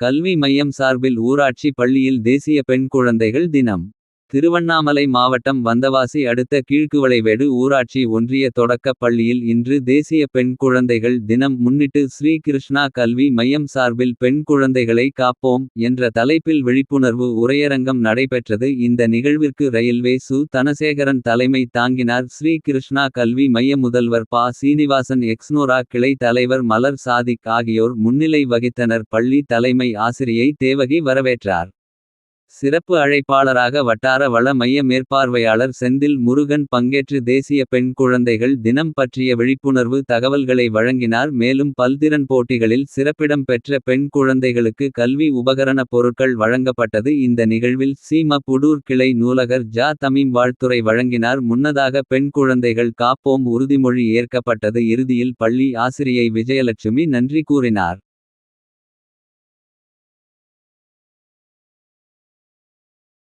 கல்வி மையம் சார்பில் ஊராட்சி பள்ளியில் தேசிய பெண் குழந்தைகள் தினம். திருவண்ணாமலை மாவட்டம் வந்தவாசி அடுத்த கீழ்குவளைவேடு ஊராட்சி ஒன்றிய தொடக்கப் பள்ளியில் இன்று தேசிய பெண் குழந்தைகள் தினம் முன்னிட்டு ஸ்ரீ கிருஷ்ணா கல்வி மையம் சார்பில் பெண் குழந்தைகளை காப்போம் என்ற தலைப்பில் விழிப்புணர்வு உரையரங்கம் நடைபெற்றது. இந்த நிகழ்விற்கு ரயில்வே சு. தனசேகரன் தலைமை தாங்கினார். ஸ்ரீ கிருஷ்ணா கல்வி மைய முதல்வர் பா. சீனிவாசன் எக்ஸ்னோரா கிளை தலைவர் மலர் சாதிக் ஆகியோர் முன்னிலை வகித்தனர். பள்ளி தலைமை ஆசிரியை தேவகி வரவேற்றார். சிறப்பு அழைப்பாளராக வட்டார வள மைய மேற்பார்வையாளர் செந்தில் முருகன் பங்கேற்று தேசிய பெண் குழந்தைகள் தினம் பற்றிய விழிப்புணர்வு தகவல்களை வழங்கினார். மேலும் பல்திறன் போட்டிகளில் சிறப்பிடம் பெற்ற பெண் குழந்தைகளுக்கு கல்வி உபகரண பொருட்கள் வழங்கப்பட்டது. இந்த நிகழ்வில் சீம புடூர் கிளை நூலகர் ஜா தமீம் வாழ்த்துறை வழங்கினார். முன்னதாக பெண் குழந்தைகள் காப்போம் உறுதிமொழி ஏற்கப்பட்டது. இறுதியில் பள்ளி ஆசிரியை விஜயலட்சுமி நன்றி கூறினார்.